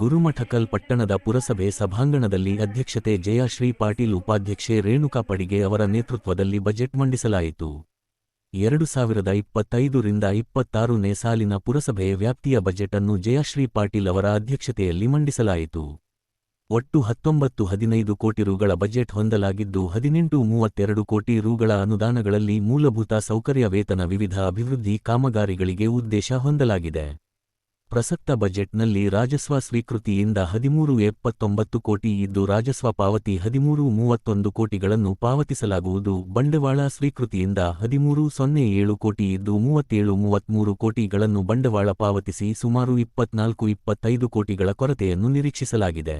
ಗುರುಮಠಕಲ್ ಪಟ್ಟಣದ ಪುರಸಭೆ ಸಭಾಂಗಣದಲ್ಲಿ ಅಧ್ಯಕ್ಷತೆ ಜಯಶ್ರೀ ಪಾಟೀಲ್ ಉಪಾಧ್ಯಕ್ಷೆ ರೇಣುಕಾ ಪಡಿಗೆ ಅವರ ನೇತೃತ್ವದಲ್ಲಿ ಬಜೆಟ್ ಮಂಡಿಸಲಾಯಿತು. ಎರಡು ಸಾವಿರದ ಇಪ್ಪತ್ತೈದರಿಂದ ಇಪ್ಪತ್ತಾರನೇ ಸಾಲಿನ ಪುರಸಭೆಯ ವ್ಯಾಪ್ತಿಯ ಬಜೆಟ್ ಅನ್ನು ಜಯಶ್ರೀ ಪಾಟೀಲ್ ಅವರ ಅಧ್ಯಕ್ಷತೆಯಲ್ಲಿ ಮಂಡಿಸಲಾಯಿತು. ಒಟ್ಟು ಹತ್ತೊಂಬತ್ತು ಹದಿನೈದು ಕೋಟಿ ರುಗಳ ಬಜೆಟ್ ಹೊಂದಲಾಗಿದ್ದು ಹದಿನೆಂಟು ಮೂವತ್ತೆರಡು ಕೋಟಿ ರುಗಳ ಅನುದಾನಗಳಲ್ಲಿ ಮೂಲಭೂತ ಸೌಕರ್ಯ ವೇತನ ವಿವಿಧ ಅಭಿವೃದ್ಧಿ ಕಾಮಗಾರಿಗಳಿಗೆ ಉದ್ದೇಶ ಹೊಂದಲಾಗಿದೆ. ಪ್ರಸಕ್ತ ಬಜೆಟ್ನಲ್ಲಿ ರಾಜಸ್ವ ಸ್ವೀಕೃತಿಯಿಂದ ಹದಿಮೂರು ಎಪ್ಪತ್ತೊಂಬತ್ತು ಕೋಟಿ ಇದ್ದು ರಾಜಸ್ವ ಪಾವತಿ ಹದಿಮೂರು ಮೂವತ್ತೊಂದು ಕೋಟಿಗಳನ್ನು ಪಾವತಿಸಲಾಗುವುದು. ಬಂಡವಾಳ ಸ್ವೀಕೃತಿಯಿಂದ ಹದಿಮೂರು ಸೊನ್ನೆ ಏಳು ಕೋಟಿ ಇದ್ದು ಮೂವತ್ತೇಳು ಮೂವತ್ಮೂರು ಕೋಟಿಗಳನ್ನು ಬಂಡವಾಳ ಪಾವತಿಸಿ ಸುಮಾರು ಇಪ್ಪತ್ನಾಲ್ಕು ಇಪ್ಪತ್ತೈದು ಕೋಟಿಗಳ ಕೊರತೆಯನ್ನು ನಿರೀಕ್ಷಿಸಲಾಗಿದೆ.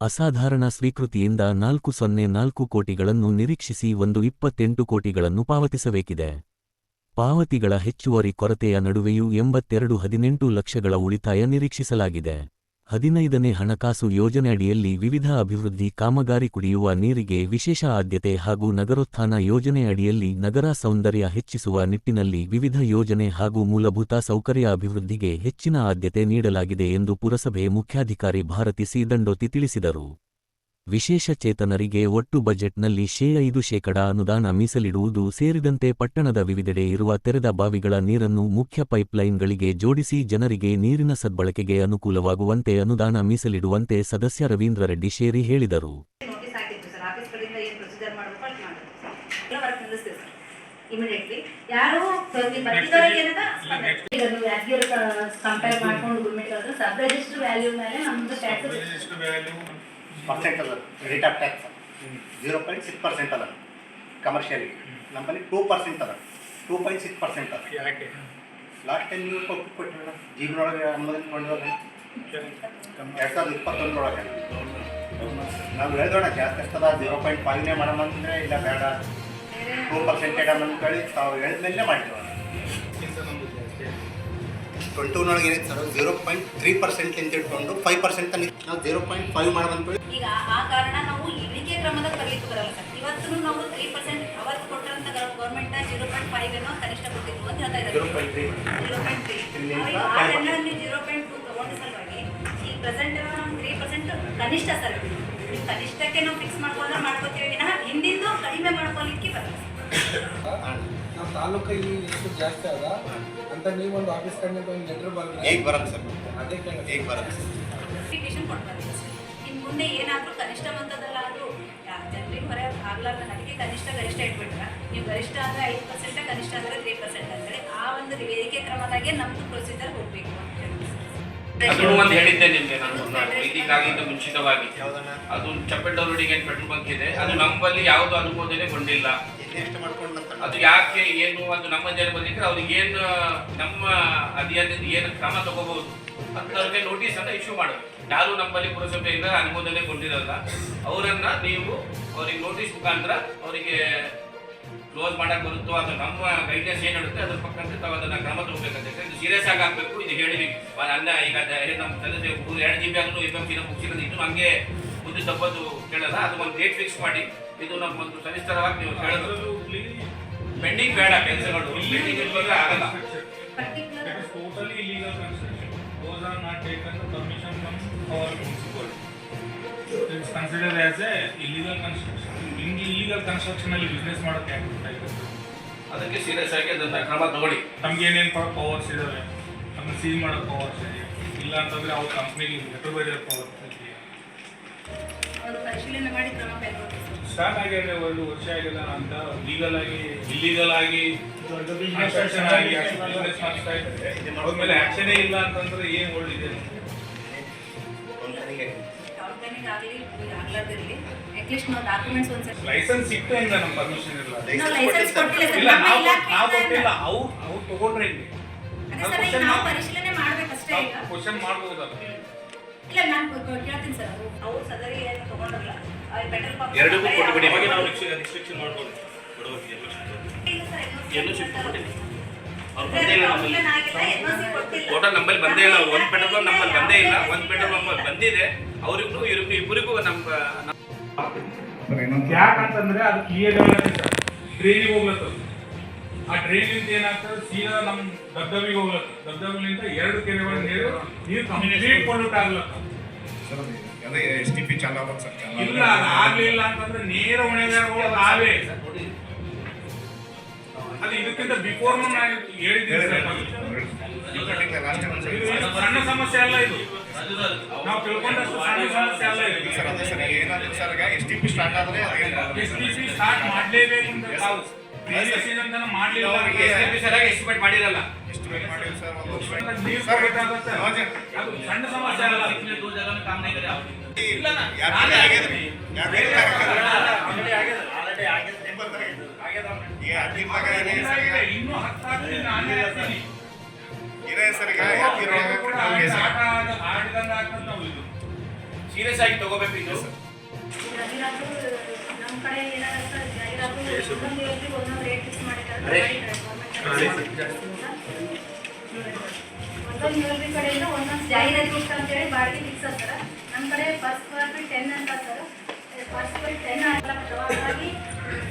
ಅಸಾಧಾರಣ ಸ್ವೀಕೃತಿಯಿಂದ ನಾಲ್ಕು ಸೊನ್ನೆ ನಾಲ್ಕು ಕೋಟಿಗಳನ್ನು ನಿರೀಕ್ಷಿಸಿ ಒಂದು ಇಪ್ಪತ್ತೆಂಟು ಕೋಟಿಗಳನ್ನು ಪಾವತಿಸಬೇಕಿದೆ. ಪಾವತಿಗಳ ಹೆಚ್ಚುವರಿ ಕೊರತೆಯ ನಡುವೆಯೂ ಎಂಬತ್ತೆರಡು ಹದಿನೆಂಟು ಲಕ್ಷಗಳ ಉಳಿತಾಯ ನಿರೀಕ್ಷಿಸಲಾಗಿದೆ. ಹದಿನೈದನೇ ಹಣಕಾಸು ಯೋಜನೆಯಡಿಯಲ್ಲಿ ವಿವಿಧ ಅಭಿವೃದ್ಧಿ ಕಾಮಗಾರಿ ಕುಡಿಯುವ ನೀರಿಗೆ ವಿಶೇಷ ಆದ್ಯತೆ ಹಾಗೂ ನಗರೋತ್ಥಾನ ಯೋಜನೆಯಡಿಯಲ್ಲಿ ನಗರ ಸೌಂದರ್ಯ ಹೆಚ್ಚಿಸುವ ನಿಟ್ಟಿನಲ್ಲಿ ವಿವಿಧ ಯೋಜನೆ ಹಾಗೂ ಮೂಲಭೂತ ಸೌಕರ್ಯ ಅಭಿವೃದ್ಧಿಗೆ ಹೆಚ್ಚಿನ ಆದ್ಯತೆ ನೀಡಲಾಗಿದೆ ಎಂದು ಪುರಸಭೆ ಮುಖ್ಯಾಧಿಕಾರಿ ಭಾರತಿ ಸಿ. ದಂಡೋತಿ ತಿಳಿಸಿದರು. ವಿಶೇಷ ಚೇತನರಿಗೆ ಒಟ್ಟು ಬಜೆಟ್ನಲ್ಲಿ ಶೇ ಐದು ಶೇಕಡ ಅನುದಾನ ಮೀಸಲಿಡುವುದು ಸೇರಿದಂತೆ ಪಟ್ಟಣದ ವಿವಿಧೆಡೆ ಇರುವ ತೆರೆದ ಬಾವಿಗಳ ನೀರನ್ನು ಮುಖ್ಯ ಪೈಪ್ಲೈನ್ಗಳಿಗೆ ಜೋಡಿಸಿ ಜನರಿಗೆ ನೀರಿನ ಸದ್ಬಳಕೆಗೆ ಅನುಕೂಲವಾಗುವಂತೆ ಅನುದಾನ ಮೀಸಲಿಡುವಂತೆ ಸದಸ್ಯ ರವೀಂದ್ರ ರೆಡ್ಡಿ ಶೇರಿ ಹೇಳಿದರು. ಇಮಿಡಿಯೇಟ್ಲಿ ಯಾರು ಕಂಪೇರ್ ಮಾಡ್ಕೊಂಡು ಗುರ್ಮಿಟ್ ಸಬ್ ರಿಜಿಸ್ಟರ್ ವ್ಯಾಲ್ಯೂ ಮೇಲೆ ನಮ್ದು ಟ್ಯಾಕ್ಸ್ ಪರ್ಸೆಂಟ್ ಅದ rate of tax zero point six percent ಅದ. ಕಮರ್ಷಿಯಲಿ ನಮ್ಮಲ್ಲಿ ಟೂ ಪರ್ಸೆಂಟ್ ಅದ. ಟೂ ಪಾಯಿಂಟ್ ಸಿಕ್ಸ್ ಪರ್ಸೆಂಟ್ ಅದ. ಯಾಕೆ? ಲಾಸ್ಟ್ ಟೈಮ್ ನೀವು ಕೊಟ್ಟು ಕೊಟ್ಟಿರಲ್ಲ ಜೀವನೊಳಗೆ ಅನುಮೋದನೆ ಕೊಂಡಿರಲ್ಲ ಎರಡು ಸಾವಿರದ ಇಪ್ಪತ್ತೊಂದರೊಳಗೆ. ನಾವು ಹೇಳ್ದೋಣ ಜಾಸ್ತಿ ಅಷ್ಟದ ಜೀರೋ ಪಾಯಿಂಟ್ ಫೈವ್ನೇ ಮಾಡೋಣ ಅಂದರೆ ಇಲ್ಲ ಬೇಡ. ಟೂ ಪರ್ಸೆಂಟ್ ಇಡೋಣ ಅಂತೇಳಿ ತಾವು ಹೇಳಿದ್ಮೇಲೆ ಮಾಡಿದ್ವಿ ಟ್ವೆಂಟೂನೊಳಗೆ ಏನೈತೆ sir zero point three percent ಅಂತ ಇಟ್ಕೊಂಡು ಫೈವ್ ಪರ್ಸೆಂಟ್ ನಾವು ಜೀರೋ ಪಾಯಿಂಟ್ ಫೈವ್ ಮಾಡೋದಂತ ಈಗ ಆ ಕಾರಣ ನಾವು ಇಳಿಕೆ ಕ್ರಮದ ಬರಲಿಕ್ಕೆ ಬರಲ್ಲ ಸರ್ ಇವತ್ತು ನಾವು ತ್ರೀ ಪರ್ಸೆಂಟ್ ಅವತ್ತು ಕೊಟ್ಟಂತ ಗೌರ್ಮೆಂಟ್ ಜೀರೋ ಪಾಯಿಂಟ್ ಫೈವ್ ಏನೋ ಕನಿಷ್ಠ ಕೊಟ್ಟಿದ್ವು ಅಂತ ಹೇಳ್ತಾ ಜೀರೋ ಇದ್ದಾರೆ point three zero point three zero point two ತಗೊಂಡ ಸಲುವಾಗಿ ಈ ಪ್ರೆಸೆಂಟ್ ನಾವು ತ್ರೀ ಪರ್ಸೆಂಟ್ ಕನಿಷ್ಠ ಸರ್ ಕನಿಷ್ಠಕ್ಕೆ ನಾವು ಫಿಕ್ಸ್ ಮಾಡ್ಕೊಂಡ್ರೆ ಮಾಡ್ಕೋತೀವಿ ವಿನಃ ಹಿಂದಿಂದು ಕಡಿಮೆ ಮಾಡ್ಕೊಲಿಕ್ಕೆ ಬರಲ್ಲ ನಮ್ಮ ತಾಲೂಕಲ್ಲಿ ಎಷ್ಟು ಜಾಸ್ತಿ ಅದ ಅಂತ ನೀವು ಒಂದು ಆಫೀಸ್ ಕಡೆಯಿಂದ ಒಂದು ಲೆಟರ್ ಬರೆದ್ರೆ. ಹೇಗೆ ಬರಲ್ಲ ಸರ್? ಅದೇ. ಈಗ ಬರುತ್ತೆ ಸರ್? ಅಪ್ಲಿಕೇಶನ್ ಕೊಡ್ತಾರೆ ಇನ್ನು ಮುಂದೆ ಏನಾದರೂ ಕನಿಷ್ಠ ಮೊತ್ತದಲ್ಲಾದರೂ ಜನರಿಗೆ ಹೊರ ಆಗ್ಲಾರ್ದ ಅದಕ್ಕೆ ಕನಿಷ್ಠ ಗರಿಷ್ಠ ಇಟ್ಬಿಟ್ರೆ ನೀವು ಗರಿಷ್ಠ ಅಂದರೆ ಐದು ಪರ್ಸೆಂಟ್ ಕನಿಷ್ಠ ಅಂದರೆ ತ್ರೀ ಪರ್ಸೆಂಟ್ ಅಂದರೆ ಆ ಒಂದು ವೇದಿಕೆ ಕ್ರಮದಾಗೆ ನಮ್ಮದು ಪ್ರೊಸೀಜರ್ ಹೋಗಬೇಕು ಅಂತ ಅದನ್ನು ಒಂದು ಹೇಳಿದ್ದೆ ನಿಮಗೆ ನಾನು ಇದಕ್ಕಾಗಿದ್ದು ಮುಂಚಿತವಾಗಿ. ಅದು ಚಪ್ಪೆಟವರಿಗೆ ಏನು ಪೆಟ್ರೋಲ್ ಬಂಕ್ ಇದೆ. ಅದು ನಮ್ಮಲ್ಲಿ ಯಾವುದು ಮಾಡ್ಕೊಂಡು ಅಂತ ಅದು ಯಾಕೆ, ಏನು ಅದು ನಮ್ಮ ಜನ ಬಂದಿದ್ರೆ ಅವ್ರಿಗೆ ಏನು, ನಮ್ಮ ಅಧ್ಯಯನದಿಂದ ಏನು ಕ್ರಮ ತಗೋಬಹುದು ಅಂತವ್ರಿಗೆ ನೋಟಿಸ್ ಅನ್ನ ಇಶ್ಯೂ ಮಾಡೋದು. ಯಾರು ನಮ್ಮಲ್ಲಿ ಪುರಸಭೆಯಿಂದ ಕೊಟ್ಟಿರಲ್ಲ, ಅವರನ್ನ ನೀವು ಅವ್ರಿಗೆ ನೋಟಿಸ್ ಮುಖಾಂತರ ಅವರಿಗೆ ಕ್ಲೋಸ್ ಮಾಡಕ್ ಬರುತ್ತೋ ಅದು ನಮ್ಮ ಗೈಡ್ನೆಸ್ ಏನು ಹೇಳುತ್ತೆ, ಅದ್ರ ಪಕ್ಕಂತೆ ತಾವು ಅದನ್ನ ಕ್ರಮ ತಗೋಬೇಕಂತ ಇದು ಸೀರಿಯಸ್ ಆಗಿ ಆಗ್ಬೇಕು, ಇದು ಹೇಳಿದ್ವಿ ಅಲ್ಲ, ಈಗ ನಮ್ಮ ತಂದೆ ಎರಡು ಜಿ ಬಿ ಎಂ ಸಿ ಮುಗಿಸಿರೋದು ಇದು ಹಂಗೆ ಮುಂದೆ ತಪ್ಪದು ಕೇಳಲ್ಲ. ಅದು ಒಂದು ಡೇಟ್ ಫಿಕ್ಸ್ ಮಾಡಿ. ಇದು ನಮ್ಮ ಒಂದು ಸವಿಸ್ತರವಾಗಿ ನೀವು ಹೇಳಿದ್ರು ಪೆಂಡಿಂಗ್ ಬೇಡ ಕೆಲಸಗಳು. ಪೆಂಡಿಂಗ್ ಇರುವಾಗ ಆಗಲ್ಲ. Are not taken. The permission from our municipality. It is considered as a illegal construction. ಹಿಂಗೆ illegal construction ಅಲ್ಲಿ ಬಿಸ್ನೆಸ್ ಮಾಡೋಕೆ ಅದಕ್ಕೆ ಸೀರಿಯಸ್ ಆಗಿ ಅದನ್ನ ಕ್ರಮ ತಗೊಳ್ಳಿ. ನಮ್ಗೆ ಏನೇನು ಪವರ್ಸ್ ಇದಾವೆ? ನಮ್ಗೆ ಸೀಲ್ ಮಾಡೋ ಪವರ್ಸ್ ಇದೆ. ಇಲ್ಲ ಅಂತಂದ್ರೆ ಅವ್ರ ಕಂಪ್ನಿಗೆ ಲೆಟರ್ ಬರೆಯೋ ಪವರ್ಸ್ ಇದೆ ಅವರು ಪರಿಶೀಲನೆ ಮಾಡಿ ಕ್ರಮ ಕೈಗೊಳ್ಬೇಕು ಸ್ಟಾರ್ಟ್ ಆಗಿದೆ ಒಂದು ವರ್ಷ ಆಗಿಲ್ಲ ಅಂತ. ಲೀಗಲ್ ಆಗಿ ಇಲ್ಲಿಗಲ್ ಆಗಿ ಕನ್ಸ್ಟ್ರಕ್ಷನ್ ಆಗಿ ಬಿಸ್ನೆಸ್ ಮಾಡಿಸ್ತಾ ಇದ್ದಾರೆ. ಅವ್ರ ಆಕ್ಷನೇ ಇಲ್ಲ ಅಂತಂದ್ರೆ ಏನು ಒಳ್ಳಿದೆ ಲೈಸೆನ್ಸ್ ಸಿಕ್ತು ಅಂದ್ರೆ ನಮ್ಮ ಪರ್ಮಿಷನ್ ಇಲ್ಲ ನಾವು ಲೈಸೆನ್ಸ್ ಕೊಟ್ಟಿಲ್ಲ ಸರ್. ಇಲ್ಲ ನಮ್ಮ ನಾವು ನಾವು ಕೊಟ್ಟಿಲ್ಲ. ಅವ್ರು ಅವ್ರು ತಗೊಂಡ್ರೆ ಇಲ್ಲಿ. ಕ್ವಶನ್ ಮಾಡ್ಬೋದಲ್ಲ. ಇಲ್ಲ ನಾನು ಕೇಳ್ತೀನಿ ಸರ್. ಅವರು ಅವ್ರು ಸದರಿ ಏನು ತಗೊಂಡಲ್ಲ. ಪಂಪ್ ಎರಡಕ್ಕೂ ಕೊಟ್ಟುಬಿಡಿ ಹಾಗೆ ನಾವು ರಿಸ್ಟ್ರಿಕ್ಷನ್ ಎಲ್ಲೂ ಶಿಫ್ಟ್ ಅವ್ರು ಸರ್, ಬಂದೇ ಇಲ್ಲ ನಮ್ಮಲ್ಲಿ. ಟೋಟಲ್ ನಮ್ಮಲ್ಲಿ ಬಂದೇ ಇಲ್ಲ. ಒಂದು ಪೆಟ್ರೋಲ್ ಪಂಪ್ ನಮ್ಮಲ್ಲಿ ಬಂದೇ ಇಲ್ಲ. ಒಂದು ಪೆಟ್ರೋಲ್ ಪಂಪ್ ಬಂದಿದೆ. ಅವ್ರಿಗೂ ಇವ್ರಿಗೂ ಇಬ್ಬರಿಗೂ ನಮ್ಮ ಯಾಕಂತಂದ್ರೆ ಅದು ಕ್ಲಿಯರ್ ಡ್ರೈನಿಗೆ ಹೋಗ್ಲತ್ತದ ಆ ಟ್ರೈನಿಂದ ಏನಾಗ್ತದೆ? ಸೀದಾ ನಮ್ಮ ದಬ್ದಬಿಗೆ ಹೋಗ್ಲತ್ತ. ದಬ್ದಬಿಲಿಂದ ಎರಡು ಕೆರೆಗಳ ನೀರು ನೀರು ಕಂಪ್ಲೀಟ್ ಪೊಲ್ಯೂಟ್ ಆಗ್ಲತ್ತದ ಅದೇ ಎಸ್ ಟಿ ಪಿ ಚಾಲು ಆಗ್ಬೇಕು ಸರ್ ಚಾಲು ಇಲ್ಲ ಆಗ್ಲಿಲ್ಲ ಅಂತಂದ್ರೆ ನೇರ ಹೊಣೆಗಾರರು ನಾವೇ. ಅದು ಇದಕ್ಕಿಂತ ಬಿಫೋರ್ ನಾನು ಹೇಳಿದ್ದೀನಿ ಲಾಸ್ಟ್ ಟೈಮ್ ಸಣ್ಣ ಸಮಸ್ಯೆ ಅಲ್ಲ ಇದು. ನಾವು ತಿಳ್ಕೊಂಡಷ್ಟು ಸಣ್ಣ ಸಮಸ್ಯೆ ಅಲ್ಲ ಇದು. ಸರ್ ಅದೇ ಸರ್ ಏನಾದ್ರು ಸರ್ ಈಗ ಎಸ್ ಟಿ ಪಿ ಸ್ಟಾರ್ಟ್ ಆದ್ರೆ ಎಸ್ ಟಿ ಪಿ ಸ್ಟಾರ್ಟ್ ಮಾಡಲೇಬೇಕು ಅಂತ ತಾವು. ಮಾಡಲಿಲ್ಲ ಸರಿಯಾಗಿ ಎಸ್ಟಿಮೇಟ್ ಮಾಡಿರಲ್ಲ. ಎಸ್ಟಿಮೇಟ್ ಮಾಡಿಲ್ಲ ಸರ್ ಒಂದು ಸಣ್ಣ ಸಮಸ್ಯೆ ಅಲ್ಲ. ಸೀರಿಯಸ್ ಆಗಿ ತಗೋಬೇಕು ಇದು. ಒಂದೊಂದು ಕಡೆಯಿಂದ ಒಂದೊಂದು ಜಾಹೀರಾತು ಅಂತೇಳಿ ಬಾಡಿಗೆ ಫಿಕ್ಸ್ ಆಗ್ತಾರೆ. ನಮ್ಮ ಕಡೆ ಫಸ್ಟ್ ಸ್ಕ್ವೇರ್ ಫೀಟ್ ಟೆನ್ ಅಂತ ಸರ್ ಫಸ್ಟ್ ಸ್ಕ್ವೇರ್ ಟೆನ್ ಆಗಲ್ಲ ಹಾಗಾಗಿ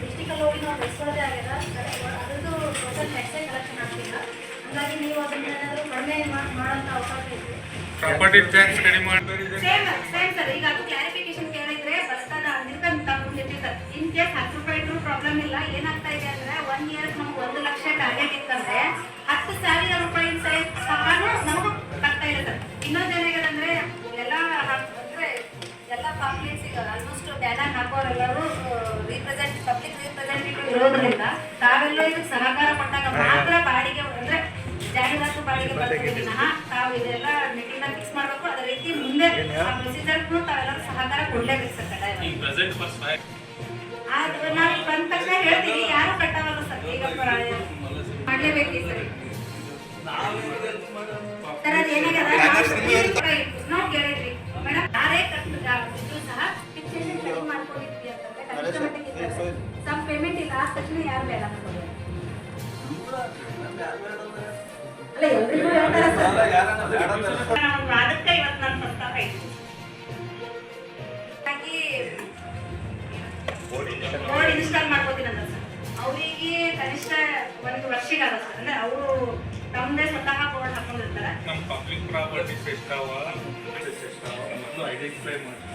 ಡಿಸ್ಟಿಕಲ್ಲಿ ಹೋಗಿ ನಾವು ಬೆಳೆಸೋದೇ ಆಗ್ಯದ ಅದೊಂದು ಟೋಟಲ್ ಟ್ಯಾಕ್ಸೇ ಕಲೆಕ್ಷನ್ ಆಗ್ತಿಲ್ಲ. ಹಾಗಾಗಿ ನೀವು ಅದನ್ನ ಏನಾದರೂ ಕಡಿಮೆ ಮಾಡೋಂಥ ಅವಕಾಶ ಇದೆ. ಪ್ರಾಪರ್ಟಿ ಟ್ಯಾಕ್ಸ್ ಕಡಿಮೆ ಮಾಡಿ ಸೇಮ್ ಸೇಮ್ ಸರ್ ಈಗ ಅದು ಕ್ಲಾರಿಫಿಕೇಶನ್ ಕೇಳಿದ್ರೆ ಬರ್ತದ ಅದಕ್ಕೆ ತಗೊಂಡಿರ್ತೀವಿ ಸರ್ ಇನ್ ಕೇಸ್ ಹತ್ತು ರೂಪಾಯಿ ಇದ್ರೂ ಪ್ರಾಬ್ಲಮ್ ಇಲ್ಲ. ಏನಾಗ್ತಾ ಇದೆ ಅಂದ್ರೆ ಒನ್ ಇಯರ್ ನಮ್ಗೆ ಒಂದು ಲಕ್ಷ ಟಾರ್ಗೆಟ್ ಇತ್ತಂದ್ರೆ ಹತ್ತು ಸಾವಿರ ರೂಪಾಯಿ ಸಹ ನಮಗೂ ಬರ್ತಾ ಇದೆ ಸರ್ ಆಲ್ಮೋಸ್ಟ್ ಬ್ಯಾನರ್ ಹಾಕೋರೆಲ್ಲರೂ ರೀಪ್ರೆಸೆಂಟ್ ಪಬ್ಲಿಕ್ ರೀಪ್ರೆಸೆಂಟೇಟಿವ್ ಇರೋದ್ರಿಂದ ತಾವೆಲ್ಲ ಇದಕ್ಕೆ ಸಹಕಾರ ಕೊಟ್ಟಾಗ ಮಾತ್ರ ಬಾಡಿಗೆ ಅಂದ್ರೆ ಜಾಹೀರಾತು ಬಾಡಿಗೆ ಬರ್ತದೆ ವಿನಃ ತಾವು ಇದೆಲ್ಲ ಮೀಟಿಂಗ್ ಫಿಕ್ಸ್ ಮಾಡಬೇಕು. ಅದೇ ರೀತಿ ಮುಂದೆ ಪ್ರೊಸೀಜರ್ಗೂ ತಾವೆಲ್ಲರೂ ಸಹಕಾರ ಕೊಡ್ಲೇಬೇಕು ಸರ್ ಕಡ್ಡಾಯವಾಗಿ ಆದ್ರೆ ನಾವು ಬಂದ ತಕ್ಷಣ ಹೇಳ್ತೀವಿ ಯಾರು ಕಟ್ಟವಲ್ಲ ಸರ್ ಈಗ ಮಾಡ್ಲೇಬೇಕು ಸರ್? ಅದು ಆದ ತಕ್ಷಣ ಯಾರು ಬೇಡ ಅನ್ಕೋಬೇಕು ಅಲ್ಲ. ಎಲ್ರಿಗೂ ಹೇಳ್ತಾರೆ ಸರ್. ನಾವು ಅದಕ್ಕೆ ಇವತ್ತು ನಾನು ಪ್ರಸ್ತಾಪ ಇದ್ದೀನಿ ಹಾಗಾಗಿ ಬೋರ್ಡ್ ಇನ್ಸ್ಟಾಲ್ ಮಾಡ್ಕೋತೀನಂತ ಸರ್. ಅವರಿಗೆ ಕನಿಷ್ಠ ಒಂದು ವರ್ಷಿಗಾರ ಸರ್. ಅಂದ್ರೆ ಅವರು ತಮ್ಮದೇ ಸ್ವತಃ ಬೋರ್ಡ್ ಹಾಕೊಂಡಿರ್ತಾರೆ. ನಮ್ಮ ಪಬ್ಲಿಕ್ ಪ್ರಾಪರ್ಟೀಸ್ ಎಷ್ಟಾವ ಐಡೆಂಟಿಫೈ ಮಾಡಿ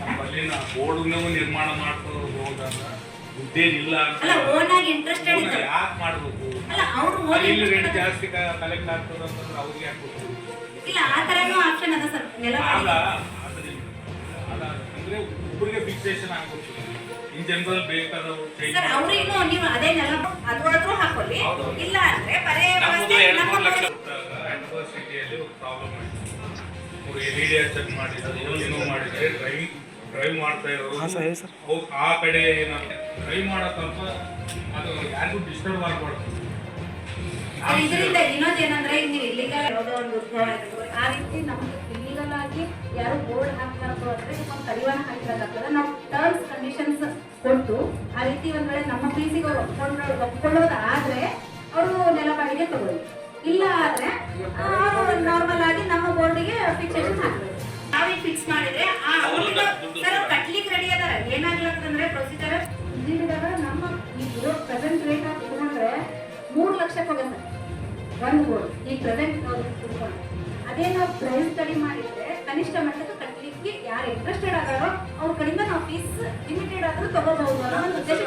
ನಮ್ಮಲ್ಲಿ ನಾವು ಬೋರ್ಡ್ನೂ ನಿರ್ಮಾಣ ಮಾಡ್ಕೊಂಡು ಹೋದಾಗ ದುಡ್ಡೇನಿಲ್ಲ ಅಲ್ಲ ಓನ್ ಆಗಿ ಇಂಟ್ರೆಸ್ಟೆಡ್ ಯಾಕೆ ಮಾಡಬೇಕು? ಅಲ್ಲ ಅವರು ಅಲ್ಲಿ ಇಲ್ಲಿ ರೇಟ್ ಜಾಸ್ತಿ ಕಲೆಕ್ಟ್ ಆಗ್ತದೆ ಅಂತಂದ್ರೆ ಅವ್ರಿಗೆ ಯಾಕೆ ಇಲ್ಲ ಆ ತರನೂ ಆಪ್ಷನ್ ಅದ ಸರ್. ನೆಲ ಅಲ್ಲ ಅಲ್ಲ ಅದ ಅಂದ್ರೆ ಒಬ್ಬರಿಗೆ ಫಿಕ್ಸೇಷನ್ ಆಗ್ಬೇಕು. ಇನ್ ಜನರಲ್ ಬೇಕಾದರೂ change ಸರ್. ಅವ್ರಿಗೂ ನೀವು ಅದೇ ನೆಲ ಅದು ಆದ್ರೂ ಹಾಕೊಳ್ಳಿ ಇಲ್ಲ ಅಂದ್ರೆ ಬರೇ ಪ್ರಾಬ್ಲಮ್ ಆಯ್ತು. ಅವ್ರು ಎಲ್ ಚೆಕ್ ಮಾಡಿದ್ರು ಏನೋ ಮಾಡಿದ್ರೆ ಡ್ರೈವಿಂಗ್ ಡ್ರೈವ್ ಮಾಡ್ತಾ ಇರೋರು ಅವ್ರು ಆ ಕಡೆ ಏನಾದ್ರು ಡ್ರೈವ್ ಮಾಡೋ ಸ್ವಲ್ಪ ಅದು ಯಾರಿಗೂ ಡಿಸ್ಟರ್ಬ್ ಆಗ್ಬಾರ್ದು. ಸರ್, ಇದರಿಂದ ಇನ್ನೊಂದು ಏನಂದ್ರೆ ನೀವು ಇಲ್ಲಿಗಲ್ ಯಾವುದೋ ಒಂದು ಉದ್ಭವ ಆ ರೀತಿ ನಮ್ಗೆ ಇಲ್ಲಿಗಲ್ ಆಗಿ ಯಾರು ಬೋರ್ಡ್ ಹಾಕ್ಬಾರ್ದು ಅಂದ್ರೆ ಒಂದು ಕಡಿವಾಣ ಹಾಕ್ಬೇಕಾಗ್ತದೆ ನಾವು ಟರ್ಮ್ಸ್ ಕಂಡೀಷನ್ಸ್ ಕೊಟ್ಟು ಆ ರೀತಿ ಒಂದ್ ವೇಳೆ ನಮ್ಮ ಫೀಸಿಗೆ ಅವ್ರು ಒಪ್ಕೊಂಡು ಒಪ್ಕೊಳ್ಳೋದಾದ್ರೆ ಅವರು ನೆಲ ಬಾಡಿಗೆ ತಗೊಳ್ಳಿ. ಇಲ್ಲ ಆದ್ರೆ ಅವರು ನಾರ್ಮಲ್ ಆಗಿ ನಮ್ಮ ಬೋರ್ಡಿಗೆ ಫಿಕ್ಸೇಷನ್ ಹಾಕ್ಬೇಕು. ನಾವೀಗ ಫಿಕ್ಸ್ ಮಾಡಿದ್ರೆ ಆ ಅವ್ರಿಗೆ ಸರ್ ಅವ್ರು ಕಟ್ಲಿಕ್ಕೆ ರೆಡಿ ಅದಾರ ಇಲ್ಲಿದಾಗ ನಮ್ಮ ಈ ಪ್ರೆಸೆಂಟ್ ರೇಟ್ ಆಫ್ ಇಟ್ಕೊಂಡ್ರೆ ಮೂರು ಲಕ್ಷ ಸರ್ ಒಂದು ಬೋರ್ಡ್ ಈ ಪ್ರೆಸೆಂಟ್ ಇಟ್ಕೊಂಡ್ರೆ ಅದೇ ನಾವು ಪ್ರೈಸ್ ಕಡಿಮೆ ಮಾಡಿದ್ರೆ ಕನಿಷ್ಠ ಮಟ್ಟಕ್ಕೆ ಕಟ್ಟಲಿಕ್ಕೆ ಯಾರು ಇಂಟ್ರೆಸ್ಟೆಡ್ ಆಗಾರೋ ಅವ್ರ ಕಡೆಯಿಂದ ನಾವು ಫೀಸ್ ಲಿಮಿಟೆಡ್ ಆದ್ರೂ ತಗೋಬಹುದು ಅನ್ನೋ ಒಂದು ಉದ್ದೇಶ.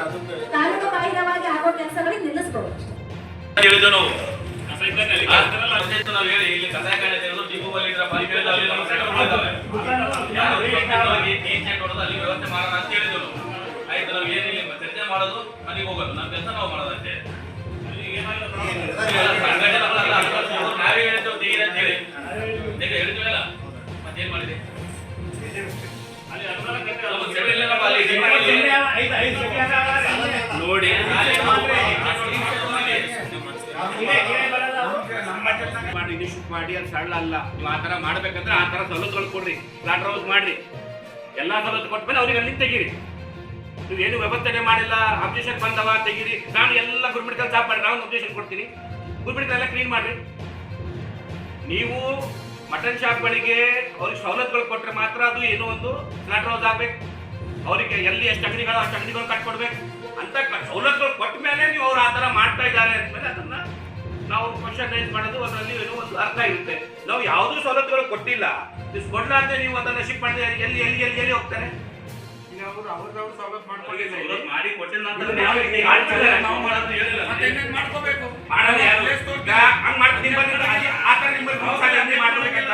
ಕಾನೂನು ಬಾಹಿರವಾಗಿ ಆಗೋ ಕೆಲಸಗಳಿಗೆ ನಿಲ್ಲಿಸಬಹುದು ವ್ಯವಸ್ಥೆ ಮಾಡೋಣ ಅಂತ ಹೇಳಿದ್ರು. ಏನಿಲ್ಲ ಚರ್ಚೆ ಮಾಡೋದು ಮನೆಗೆ ಹೋಗೋದು. ನಮ್ಮ ಕೆಲಸ ನಾವು ಮಾಡೋದಂತೆ ನಾವೇ ಹೇಳಿದ್ದು ತೆಗೀರಿ ಅಂತ ಹೇಳಿ ಈಗ ಹೇಳಿದ್ವಲ್ಲ ಮತ್ತೇನ್ ಮಾಡಿದೆ? ಕಟ್ಟಿ ನೋಡಿ ಮಾಡಿ. ಇನಿಷಿಯೇಟ್ ಮಾಡಿ ಅದು ಸರಳ ಅಲ್ಲ. ನೀವು ಆ ಥರ ಮಾಡ್ಬೇಕಂದ್ರೆ ಆ ಥರ ಸವಲತ್ತುಗಳು ಕೊಡ್ರಿ. ಫ್ಲಾಟ್ ಹೌಸ್ ಮಾಡ್ರಿ. ಎಲ್ಲ ಸವಲತ್ತು ಕೊಟ್ಮೇಲೆ ಅವ್ರಿಗೆ ಅಲ್ಲಿ ತೆಗೀರಿ. ನೀವು ಏನು ವ್ಯವಸ್ಥೆ ಮಾಡಿಲ್ಲ ಅಬ್ಜೆಕ್ಷನ್ ಬಂದವ ತೆಗೀರಿ. ನಾನು ಎಲ್ಲ ಗುಡ್ಮಿಡ್ಕಲ್ ಸಾಫ್ ಮಾಡಿ ನಾನು ಅಬ್ಜೆಕ್ಷನ್ ಕೊಡ್ತೀನಿ. ಗುರ್ಮಿಡ್ಕಲ್ ಎಲ್ಲ ಕ್ಲೀನ್ ಮಾಡ್ರಿ. ನೀವು ಮಟನ್ ಶಾಪ್ಗಳಿಗೆ ಅವ್ರಿಗೆ ಸವಲತ್ತುಗಳು ಕೊಟ್ಟರೆ ಮಾತ್ರ ಅದು ಏನೋ ಒಂದು ಫ್ಲಾಟ್ ಹೌಸ್ ಆಗ್ಬೇಕು. ಅವರಿಗೆ ಎಲ್ಲಿ ಎಷ್ಟು ಅಂಗಡಿಗಳು, ಅಷ್ಟು ಅಂಗಡಿಗಳು ಕಟ್ಕೊಡ್ಬೇಕು. ಅಂತ ಸವಲತ್ತುಗಳು ಕೊಟ್ಟ ಮೇಲೆ ನೀವು ಅವ್ರು ಆ ಥರ ಮಾಡ್ತಾ ಇದ್ದಾರೆ ಅಂದಮೇಲೆ ಅದನ್ನ ನಾವು ಕ್ವಶನ್ ರೈಸ್ ಮಾಡೋದು ಅದರಲ್ಲಿ ಏನೋ ಒಂದು ಅರ್ಥ ಇರುತ್ತೆ. ನಾವು ಯಾವುದೂ ಸವಲತ್ತುಗಳು ಕೊಟ್ಟಿಲ್ಲ. ಕೊಡ್ಲಾರ್ದೆ ನೀವು ಅದನ್ನು ಶಿಫ್ಟ್ ಮಾಡಿದ್ರೆ ಎಲ್ಲಿ ಎಲ್ಲಿ ಎಲ್ಲಿ ಎಲ್ಲಿ ಹೋಗ್ತಾರೆ? ಸವಲತ್ತು ಮಾಡಿ ಕೊಟ್ಟಿಲ್ಲ ಅಂತ ಇದನ್ನ ಯಾವ ರೀತಿ ಮಾಡ್ತಾರೆ? ನಾವು ಮಾಡೋದು ಹೇಳಿಲ್ಲ ಮಾಡೋದು ಯಾರು? ಈಗ ಹಂಗ್ ಮಾಡ್ತಾರೆ, ನಿಮ್ಮಲ್ಲಿ ಆ- ಆ ಥರ ನಿಮ್ಮಲ್ಲಿ rules ಇದೆ, ಹಂಗೆ ಮಾಡ್ಬೇಕಂತ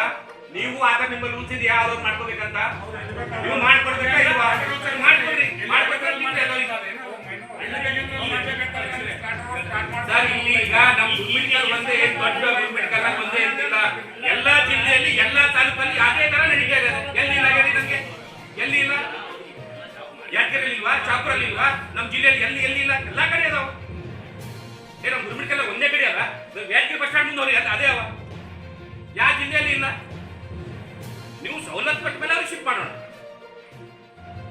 ನೀವು ಆ ಥರ ನಿಮ್ಮಲ್ಲಿ ರೂಲ್ಸ್ ಇದೆಯಾ? ಅವ್ರು ಮಾಡ್ಕೋಬೇಕಂತ? ನೀವು ಮಾಡ್ಕೊಡ್ಬೇಕಾ ಇಲ್ವಾ. ಸರ್ ಇಲ್ಲಿ ಈಗ ನಮ್ಮ ಒಂದೇ ಏನ್ ದೊಡ್ಡ ಗುಲ್ಮಿಡ್ಕಲ್ ಒಂದೇ ಎಲ್ಲಾ ಜಿಲ್ಲೆಯಲ್ಲಿ ಎಲ್ಲಾ ತಾಲೂಕಲ್ಲಿ ಅದೇ ತರ ನಡೀತಾ ಇದೆ. ಎಲ್ಲಿ ಇಲ್ಲ ಹೇಳಿ ಎಲ್ಲಿ ಇಲ್ಲ? ಯಾಕೆರಲ್ಲಿ ಇಲ್ವಾ ಚಾಪುರಲ್ಲಿ ಇಲ್ವಾ ನಮ್ಮ ಜಿಲ್ಲೆಯಲ್ಲಿ ಎಲ್ಲಿ ಎಲ್ಲಿ ಇಲ್ಲ? ಎಲ್ಲಾ ಕಡೆ ಅದಾವ. ಏ ನಮ್ಮ ಗುಲ್ಮಿಡ್ಕಲ್ ಒಂದೇ ಕಡೆ ಅಲ್ಲ. ಯಾಕೆ ಬಸ್ ಸ್ಟ್ಯಾಂಡ್ ಮುಂದೆ ಅದೇ ಅವ. ಯಾವ ಜಿಲ್ಲೆಯಲ್ಲಿ ಇಲ್ಲ. ನೀವು ಸವಲತ್ತು ಕೊಟ್ಟ ಮೇಲೆ ಅವ್ರಿಗೆ ಶಿಫ್ಟ್ ಮಾಡೋಣ.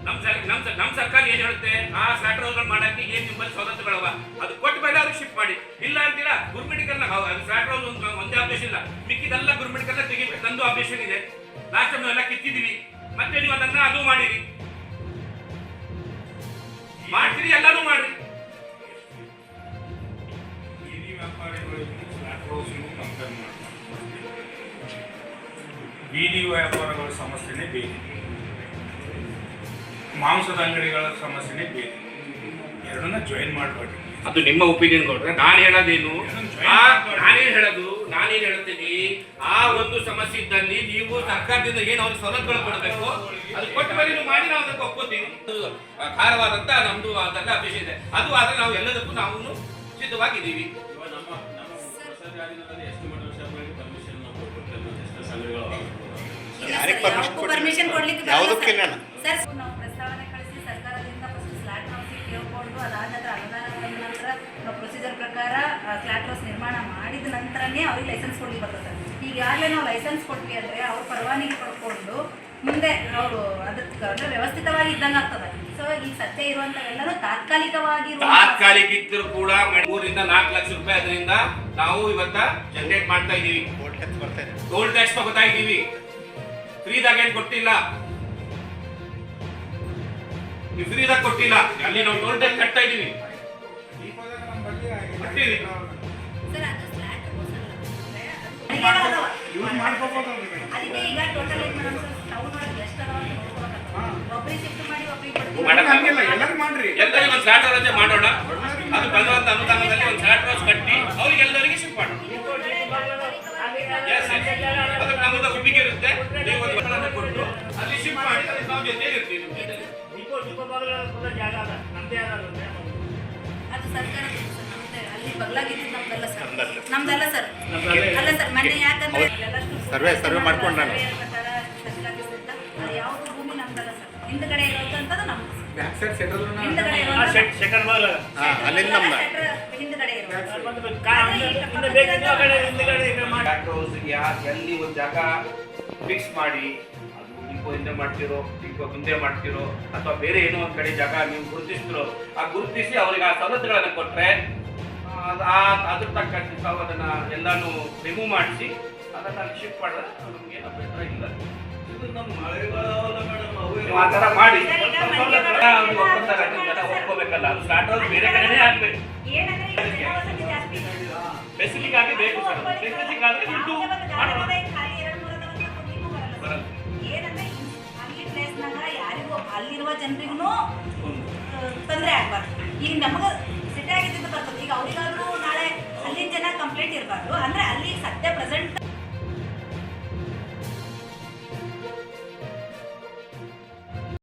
ನಮ್ ಸರ್ ನಮ್ ಸರ್, ನಮ್ ಸರ್ಕಾರ ಏನ್ ಹೇಳುತ್ತೆ? ಆ ಸ್ಯಾಟರ್ ಹೌಸ್ಗಳು ಮಾಡಕ್ಕೆ ಏನ್ ನಿಮ್ಮಲ್ಲಿ ಸವಲತ್ತುಗಳವ? ಅದು ಕೊಟ್ಟ ಮೇಲೆ ಅವ್ರಿಗೆ ಶಿಫ್ಟ್ ಮಾಡಿ. ಇಲ್ಲ ಅಂತೀರಾ? ಗುರ್ಮಿಡಿಕಲ್ ಸ್ಯಾಟರ್ ಹೌಸ್ ಒಂದು, ಒಂದೇ ಆಪರೇಷನ್ ಇಲ್ಲ. ಮಿಕ್ಕಿದೆಲ್ಲ ಗುರ್ಮಿಡಿಕಲ್ ತೆಗಿಬೇಕು ನಂದು ಆಪರೇಷನ್ ಇದೆ. ಲಾಸ್ಟ್ ಟೈಮ್ ಎಲ್ಲ ಕಿತ್ತಿದೀವಿ ಮತ್ತೆ ನೀವು ಅದನ್ನ ಅದು ಮಾಡಿರಿ. ಮಾಡ್ತೀರಿ ಎಲ್ಲಾನು ಮಾಡ್ರಿ. ಬೀದಿ ವ್ಯಾಪಾರಗಳ ಸಮಸ್ಯೆನೇ ಬೇರೆ ಮಾಂಸದ ಅಂಗಡಿಗಳ ಸಮಸ್ಯೆನೇ ಬೇರೆ ಎರಡನ್ನ ಜಾಯಿನ್ ಮಾಡಬೇಡಿ ಅದು ನಿಮ್ಮ ಒಪಿನಿಯನ್ ಕೊಟ್ರೆ ನಾನು ಹೇಳೋದೇನು? ನಾನೇನು ಹೇಳೋದು? ನಾನೇನು ಹೇಳ್ತೀನಿ? ಆ ಒಂದು ಸಮಸ್ಯೆ ಇದ್ದಲ್ಲಿ ನೀವು ಸರ್ಕಾರದಿಂದ ಏನು ಅವ್ರಿಗೆ ಸವಲತ್ತುಗಳು ಕೊಡಬೇಕು? ಅದು ಕೊಟ್ಟ ಮೇಲೆ ನೀವು ಮಾಡಿ ನಾವು ಅದಕ್ಕೆ ಒಪ್ಕೋತೀವಿ. ಖಾರವಾದಂತ ನಮ್ದು ಅದೆಲ್ಲ ಅಪೇಕ್ಷೆ ಇದೆ. ಅದು ಆದ್ರೆ ನಾವು ಎಲ್ಲದಕ್ಕೂ ನಾವು ಸಿದ್ಧವಾಗಿದ್ದೀವಿ. ಇವಾಗ ನಮ್ಮ ಕೇಳ್ಕೊಂಡು ಅದಾದ ನಂತರ ಅನುದಾನ ಬಂದ ನಂತರ ನಾವು ಪ್ರೊಸೀಜರ್ ಪ್ರಕಾರ ಫ್ಲಾಟ್ ಹೌಸ್ ನಿರ್ಮಾಣ ಮಾಡಿದ ನಂತರನೇ ಅವ್ರಿಗೆ ಲೈಸೆನ್ಸ್ ಕೊಡ್ಲಿಕ್ಕೆ ಬರ್ತದೆ. ಈಗ ಈಗಾಗಲೇ ನಾವು ಲೈಸೆನ್ಸ್ ಕೊಟ್ವಿ ಅಂದರೆ ಅವ್ರ ಪರವಾನಗಿ ಪಡ್ಕೊಂಡು ಮುಂದೆ ಅವರು ಅದಕ್ಕೆ ಅಂದ್ರೆ ವ್ಯವಸ್ಥಿತವಾಗಿ ಇದ್ದಂಗೆ ಆಗ್ತದೆ. ಸೊ ಈಗ ಸತ್ಯ ಇರುವಂತವೆಲ್ಲರೂ ತಾತ್ಕಾಲಿಕವಾಗಿ ತಾತ್ಕಾಲಿಕ ಇದ್ದರೂ ಕೂಡ ಮೂರಿಂದ ನಾಲ್ಕು ಲಕ್ಷ ರೂಪಾಯಿ ಅದರಿಂದ ನಾವು ಇವತ್ತ ಜನರೇಟ್ ಮಾಡ್ತಾ ಇದೀವಿ. ಗೋಲ್ಡ್ ಟ್ಯಾಕ್ಸ್ ಬರ್ತಾ ಇದೆ. ಟೋಲ್ ಟ್ಯಾಕ್ಸ್ ತಗೋತಾ ಇದ್ದೀವಿ ಫ್ರೀದಾಗ ಏನ್ ಕೊಟ್ಟಿಲ್ಲ. ನೀವು ಫ್ರೀದಾಗ ಕೊಟ್ಟಿಲ್ಲ. ಅಲ್ಲಿ ನಾವು ಟೋಲ್ ಟ್ಯಾಕ್ಸ್ ಕಟ್ತಾ ಕಟ್ಟಿರಿ ಅಲ್ಲ. ಎಲ್ಲರಿಗೂ ಒಂದು ರಜೆ ಮಾಡೋಣ. ಅದು ಬಲವಂತ ಅನುದಾನದಲ್ಲಿ ಒಂದು ಫ್ಲಾಟ್ ಹೌಸ್ ಕಟ್ಟಿ ಅವ್ರಿಗೆ ಎಲ್ಲರಿಗೆ ಶಿಫ್ಟ್ ಮಾಡೋಣ. ಅದಕ್ಕೆ ನಮ್ಮದು ಇರುತ್ತೆ. ನೀವು ಒಂದು ಮನೆಯನ್ನ ಕೊಟ್ಟು ಅಲ್ಲಿ ಶಿಫ್ಟ್ ಮಾಡಿ ಅದಕ್ಕೆ ನಾವು ಜೊತೆ. ಅದು ಸರ್ಕಾರ ಅಲ್ಲಿ ಬಗ್ಲಾಗಿದ್ದು ನಮ್ದಲ್ಲ ಸರ್. ನಮ್ದೆಲ್ಲ ಸರ್. ಅಲ್ಲ ಸರ್ ಮನೆ ಯಾಕಂದ್ರೆ ಸರ್ವೆ- ಸರ್ವೆ ಮಾಡ್ಕೊಂಡ ಅದು ಭೂಮಿ ನಮ್ದಲ್ಲ ಸರ್. ಹಿಂದ್ಗಡೆ ಇರೋದಂಥದ್ದು ನಮ್ದು ಹಿಂದ್ಗಡೆ ಇರೋದು ಹಾ ಅಲ್ಲಿಂದ ನಮ್ಮ ಹಿಂದ್ಗಡೆ ಇರೋದು ಹೌಸ್ ಎಲ್ಲಿ ಒಂದು ಜಾಗ ಫಿಕ್ಸ್ ಮಾಡಿ ಹಿಂದೆ ಮಾಡ್ತಿರೋ ಡಿಪೋ ಮುಂದೆ ಮಾಡ್ತಿರೋ ಅಥವಾ ಬೇರೆ ಏನೋ ಒಂದ್ ಕಡೆ ಜಾಗ ನೀವು ಗುರುತಿಸ್ತಿರೋ ಆ ಗುರುತಿಸಿ ಅವ್ರಿಗೆ ಆ ಸವಲತ್ತುಗಳನ್ನ ಕೊಟ್ಟರೆ ಆ, ಅದ್ರ ತಕ್ಕಂತೆ ತಾವು ಅದನ್ನ ಎಲ್ಲಾನು ರಿಮೂವ್ ಮಾಡಿಸಿ ಅದನ್ನ ಶಿಫ್ಟ್ ಮಾಡಿದ್ರೆ ನಮ್ಗೆ ಅಭ್ಯಂತರ ಇಲ್ಲ. ಆ ಥರ ಮಾಡಿ. ಒಪ್ಕೋಬೇಕಲ್ಲ. ಅದು ಫ್ಲಾಟ್ ಹೌಸ್ ಬೇರೆ ಕಡೆನೇ ಆಗಬೇಕು. ಸ್ಪೆಸಿಫಿಕ್ ಆಗಿ ಬೇಕು ಸರ್ ಸ್ಪೆಸಿಫಿಕ್ ಆದ್ರೆ ಬರಲ್ಲ. ಅಲ್ಲಿರುವ ಜನರಿಗೂ ತೊಂದರೆ ಆಗ್ಬಾರ್ದು. ಈಗ ನಮಗೆ ಸಿಟಿ ಆಗಿದ್ದು ಬರ್ತದೆ. ಈಗ ಅವರಿಗಾದ್ರೂ ನಾಳೆ ಅಲ್ಲಿನ ಜನ ಕಂಪ್ಲೇಂಟ್ ಇರಬಾರ್ದು. ಅಂದ್ರೆ ಅಲ್ಲಿ